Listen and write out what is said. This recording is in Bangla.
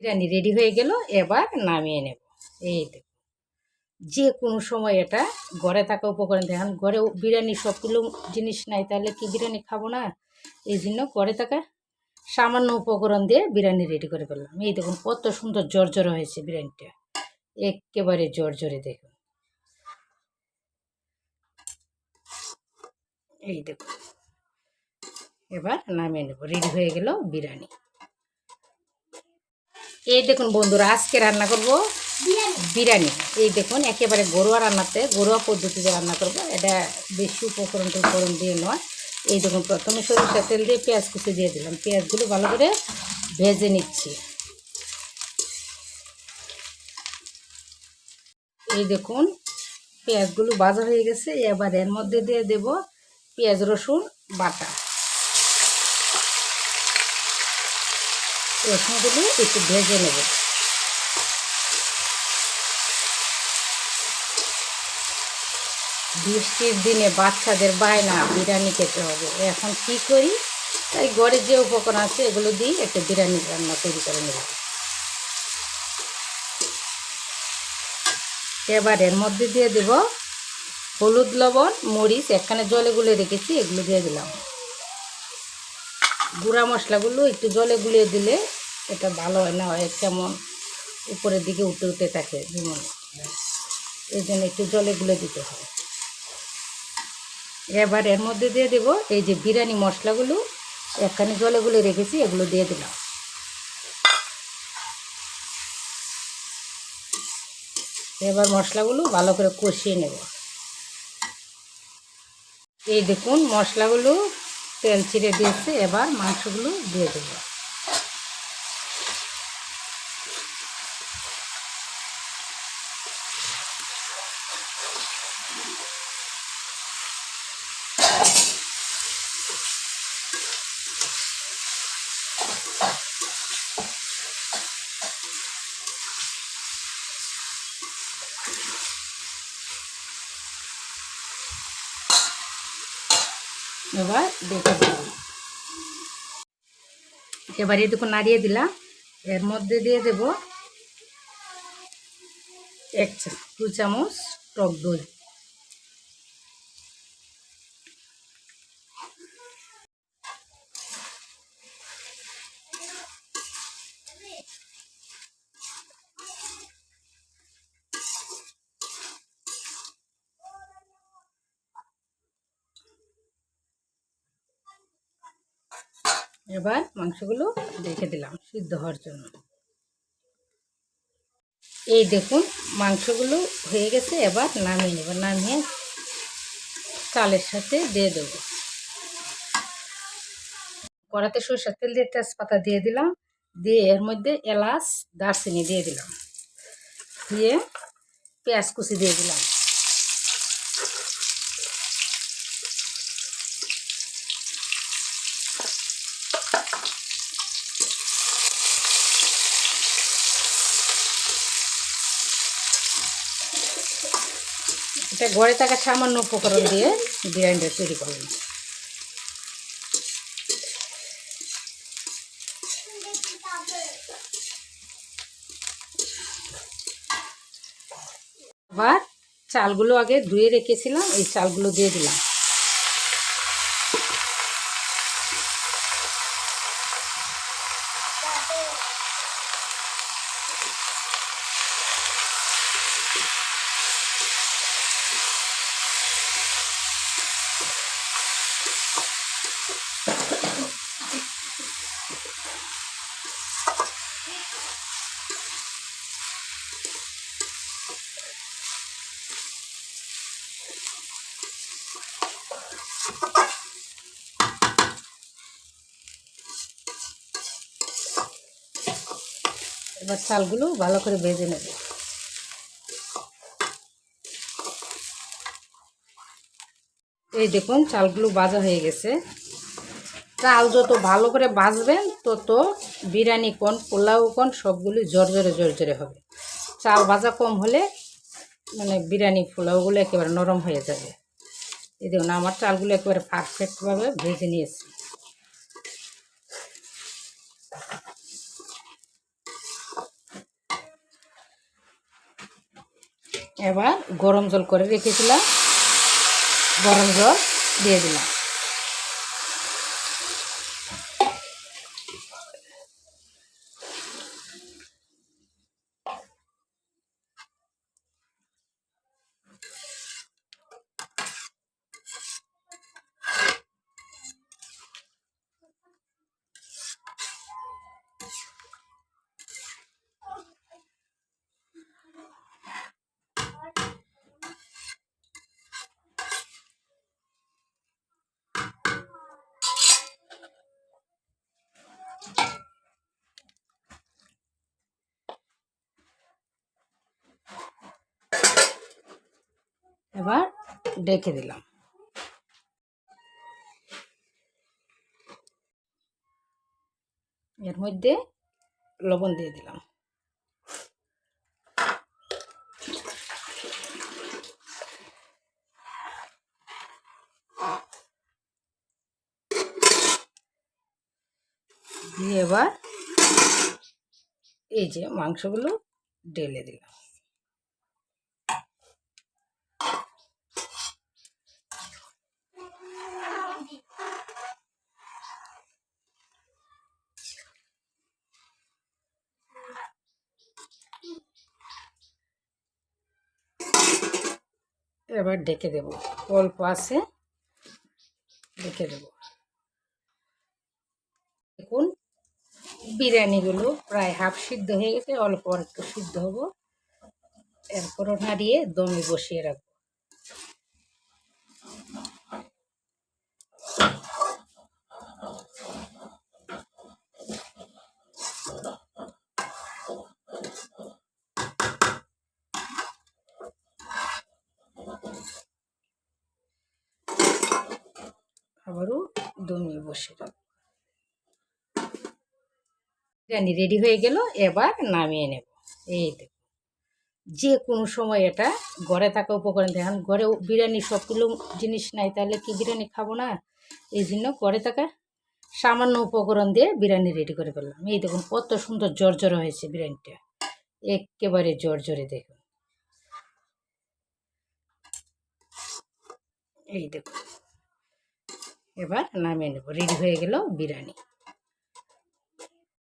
বিরিয়ানি রেডি হয়ে গেল, এবার নামিয়ে নেব। এই দেখো, যে কোনো সময় এটা ঘরে থাকা উপকরণ দেখেন ঘরে বিরিয়ানি সবগুলো জিনিস নাই, তাহলে কি বিরিয়ানি খাব না? এই জন্য ঘরে থাকা সামান্য উপকরণ দিয়ে বিরিয়ানি রেডি করে ফেললাম। এই দেখুন, কত সুন্দর জর্জরে হয়েছে বিরিয়ানিটা। একেবারে জর্জরে দেখুন। এই দেখুন, এবার নামিয়ে নেব। রেডি হয়ে গেল বিরিয়ানি। এই দেখুন বন্ধুরা, আজকে রান্না করব বিরিয়ানি। এই দেখুন, একেবারে ঘরোয়া রান্নাতে, ঘরোয়া পদ্ধতিতে রান্না করব। এটা বেশি উপকরণ উপকরণ দিয়ে নয়। এই দেখুন, প্রথমে সরিষা তেল দিয়ে পেঁয়াজ কুচি দিয়ে দিলাম। পেঁয়াজগুলো ভালো করে ভেজে নিচ্ছি। এই দেখুন, পেঁয়াজগুলো ভাজা হয়ে গেছে। এবার এর মধ্যে দিয়ে দেব পেঁয়াজ রসুন বাটা। রসুনগুলো একটু ভেজে নেব। বৃষ্টির দিনে বাচ্চাদের বায়না, বিরিয়ানি খেতে হবে। এখন কি করি? তাই ঘরে যে উপকরণ আছে, এগুলো দিয়ে একটা বিরিয়ানি রান্না তৈরি করে নেব। এবার এর মধ্যে দিয়ে দেব হলুদ, লবণ, মরিচ এখানে জলে গুলে রেখেছি, এগুলো দিয়ে দিলাম। গুঁড়া মশলাগুলো একটু জলে গুলিয়ে দিলে এটা ভালো হয় না, হয় কেমন উপরের দিকে উঠে উঠে থাকে যেমন। এই জন্য একটু জলে গুলে দিতে হয়। এবার এর মধ্যে দিয়ে দেব এই যে বিরিয়ানি মশলাগুলো এখানে জলে গুলে রেখেছি, এগুলো দিয়ে দিলাম। এবার মশলাগুলো ভালো করে কষিয়ে নেব। এই দেখুন মশলাগুলো তেল ছিঁড়ে দিয়েছে এবার মাংসগুলো দিয়ে দেব। এবার দেখে দিলাম এবার এটুকু নাড়িয়ে দিলাম। এর মধ্যে দিয়ে দেব এক দু চামচ টক দই। এবার মাংসগুলো রেখে দিলাম সিদ্ধ হওয়ার জন্য। এই দেখুন, মাংসগুলো হয়ে গেছে, এবার নামিয়ে নেব। নামিয়ে চালের সাথে দিয়ে দেবো। কড়াতে সরষের তেল দিয়ে তেজপাতা দিয়ে দিলাম। দিয়ে এর মধ্যে এলাচ, দারচিনি দিয়ে দিলাম। দিয়ে পেঁয়াজ কুচি দিয়ে দিলাম। এটা ঘরে থাকা সামান্য উপকরণ দিয়ে বিরিয়ানিটা তৈরি করলাম। আবার চালগুলো আগে ধুয়ে রেখেছিলাম, এই চালগুলো দিয়ে দিলাম। এবার চালগুলো ভালো করে ভেজে নেব এই দেখুন, চালগুলো ভাজা হয়ে গেছে। চাল যত ভালো করে বাজবেন তত বিরিয়ানি কোন, পোলাও কোন, সবগুলি জর্জরে জর্জরে হবে। চাল ভাজা কম হলে মানে বিরিয়ানি, পোলাওগুলো একেবারে নরম হয়ে যাবে। এই দেখুন, আমার চালগুলো একেবারে পারফেক্টভাবে ভেজে নিয়েছি। এবার গরম জল করে রেখেছিলাম। গরম জল দিয়ে দিলাম। এবার ডেকে দিলাম। এর মধ্যে লবণ দিয়ে দিলাম। দিয়ে এবার এই যে মাংসগুলো ঢেলে দিলাম। এবার ডেকে দেব। অল্প আছে, ডেকে দেব। দেখুন, বিরিয়ানিগুলো প্রায় হাফ সিদ্ধ হয়ে গেছে, অল্প একটু সিদ্ধ হব। এরপরও নাড়িয়ে দমে বসিয়ে রাখব। রাখব বিরিয়ানি রেডি হয়ে গেল, এবার নামিয়ে নেব। এই দেখো, যে কোনো সময় এটা ঘরে থাকা উপকরণ, দেখেন, ঘরে বিরিয়ানি সবগুলো জিনিস নাই, তাহলে কি বিরিয়ানি খাব না? এই জন্য ঘরে থাকা সামান্য উপকরণ দিয়ে বিরিয়ানি রেডি করে ফেললাম। এই দেখুন, কত সুন্দর জর্জর হয়েছে বিরিয়ানিটা। একেবারে জর্জরে, দেখুন। এই দেখুন এবার নামিয়ে নেব। রেডি হয়ে গেল বিরিয়ানি।